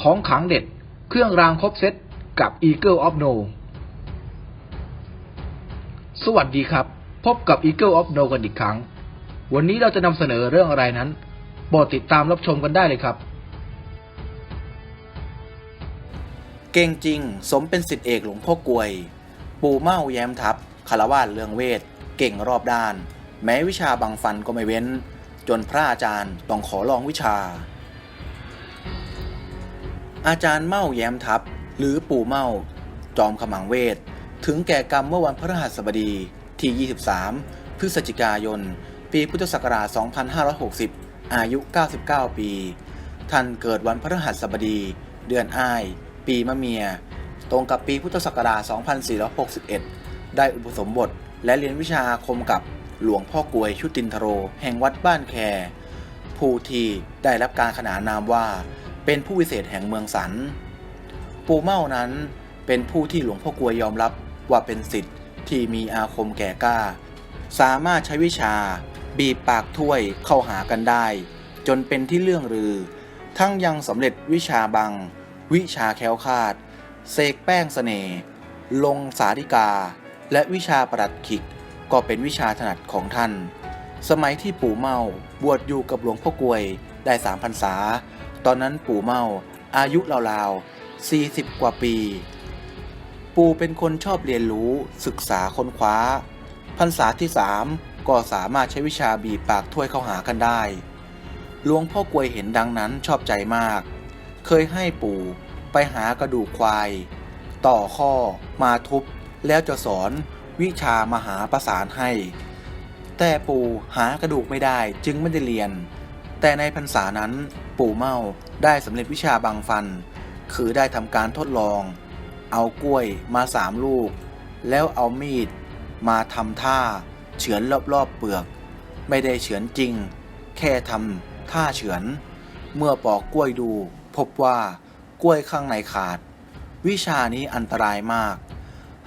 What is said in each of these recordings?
ของขังเด็ด เครื่องรางครบเซตกับ Eagle of No สวัสดีครับ พบกับ Eagle of No กันอีกครั้ง วันนี้เราจะนำเสนอเรื่องอะไรนั้นโปรดติดตามรับชมกันได้เลยครับ เก่งจริง สมเป็นสิทธิเอกหลวงพ่อกลวย ปู่เมาแย้มทับคารวาสเรืองเวท เก่งรอบด้าน แม้วิชาบางฟันก็ไม่เว้น จนพระอาจารย์ต้องขอลองวิชา อาจารย์เมาแย้มทับ หรือปู่เมา จอมขมังเวท ถึงแก่กรรมเมื่อวันพฤหัสบดีที่ 23 พฤศจิกายน ปีพุทธศักราช 2560 อายุ 99 ปี ท่านเกิดวันพฤหัสบดี เดือนอ้าย ปีมะเมีย ตรงกับปีพุทธศักราช 2461 ได้อุปสมบทและเรียนวิชาอาคมกับหลวงพ่อกวยชุตินทโร แห่งวัดบ้านแค ผู้ที่ได้รับการขนานนามว่า เป็นผู้วิเศษแห่งเมืองสัน ปู่เมานั้นเป็นผู้ที่หลวงพ่อกลวยยอมรับว่าเป็นสิทธิ์ที่มีอาคมแก่กล้า สามารถใช้วิชา บีบปากถ้วยเข้าหากันได้ จนเป็นที่เรื่องลือ ทั้งยังสำเร็จวิชาบัง วิชาแคล้วคาดเสกแป้งเสน่ห์ลงสาธิกา และวิชาประดัดขิกก็เป็นวิชาถนัดของท่าน สมัยที่ปู่เมาบวชอยู่กับหลวงพ่อกลวยได้สามพรรษา ตอนนั้นปู่เมาอายุราวๆ 40 กว่าปี ปู่เป็นคนชอบเรียนรู้ศึกษาค้นคว้า พรรษาที่สามก็สามารถใช้วิชาบีบปากถ้วยเข้าหากันได้หลวงพ่อกลวยเห็นดังนั้นชอบใจมาก เคยให้ปู่ไปหากระดูกควาย ต่อข้อมาทุบ แล้วจะสอนวิชามหาประสานให้ แต่ปู่หากระดูกไม่ได้จึงไม่ได้เรียน แต่ในพรรษานั้น ปู่เมาได้สำเร็จวิชาบางฟัน คือได้ทำการทดลอง เอากล้วยมาสามลูก แล้วเอามีดมาทำท่า เฉือนรอบๆเปลือก ไม่ได้เฉือนจริง แค่ทำท่าเฉือน เมื่อปอกกล้วยดู พบว่ากล้วยข้างในขาด วิชานี้อันตรายมาก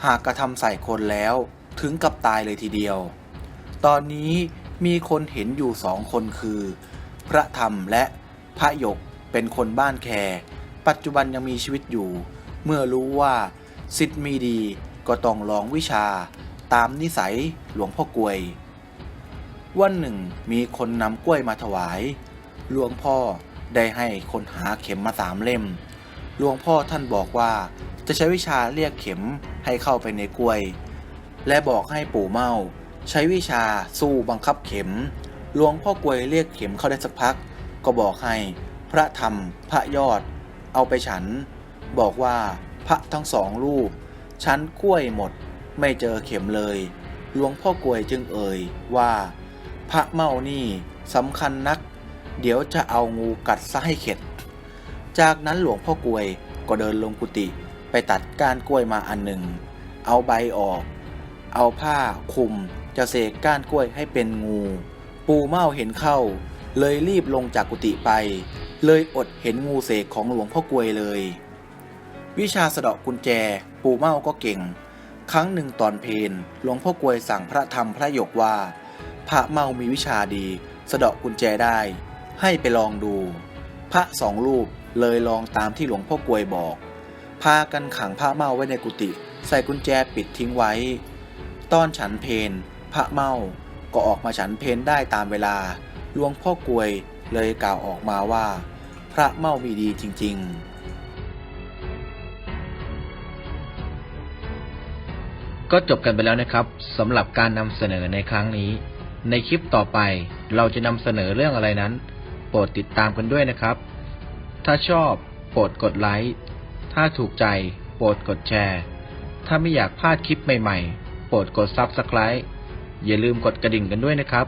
หากกระทำใส่คนแล้วถึงกับตายเลยทีเดียว ตอนนี้มีคนเห็นอยู่สองคนคือ พระธรรมและ พระหยกเป็นคนบ้านแค ปัจจุบันยังมีชีวิตอยู่ เมื่อรู้ว่าสิทธิ์มีดีก็ต้องลองวิชา ตามนิสัยหลวงพ่อกลวย วันหนึ่งมีคนนำกล้วยมาถวาย หลวงพ่อได้ให้คนหาเข็มมาสามเล่ม หลวงพ่อท่านบอกว่าจะใช้วิชาเรียกเข็มให้เข้าไปในกล้วย และบอกให้ปู่เมาใช้วิชาสู้บังคับเข็ม หลวงพ่อกลวยเรียกเข็มเข้าได้สักพัก ก็บอกให้พระธรรมพระยอด เอาไปฉัน บอกว่าพระทั้งสองรูป ฉันกล้วยหมดไม่เจอเข็มเลย หลวงพ่อกลวยจึงเอ่ยว่า พระเมานี่สำคัญนัก เดี๋ยวจะเอางูกัดซะให้เข็ด จากนั้นหลวงพ่อกลวยก็เดินลงกุฏิไปตัดก้านกล้วยมาอันหนึ่ง เอาใบออก เอาผ้าคลุมจะเสกก้านกล้วยให้เป็นงู ปูเมาเห็นเข้า เลยรีบลงจากกุฏิไป เลยอดเห็นงูเสกของหลวงพ่อกลวยเลย วิชาสะเดาะกุญแจ ปู่เมาก็เก่ง ครั้งหนึ่งตอนเพลหลวงพ่อกลวยสั่งพระธรรมพระยกว่า พระเมามีวิชาดี สะเดาะกุญแจได้ ให้ไปลองดู พระสองรูปเลยลองตามที่หลวงพ่อกลวยบอก พากันขังพระเมาไว้ในกุฏิใส่กุญแจปิดทิ้งไว้ ตอนฉันเพนพระเมาก็ออกมาฉันเพนได้ตามเวลา หลวงพ่อกลวยเลยกล่าวออกมาว่า พระเมามีดีจริง ๆ ก็จบกันไปแล้วนะครับสำหรับการนำเสนอในครั้งนี้ ในคลิปต่อไปเราจะนำเสนอเรื่องอะไรนั้น โปรดติดตามกันด้วยนะครับ ถ้าชอบโปรดกดไลค์ถ้าถูกใจโปรดกดแชร์ ถ้าไม่อยากพลาดคลิปใหม่ๆ โปรดกด Subscribe อย่าลืมกดกระดิ่งกันด้วยนะครับ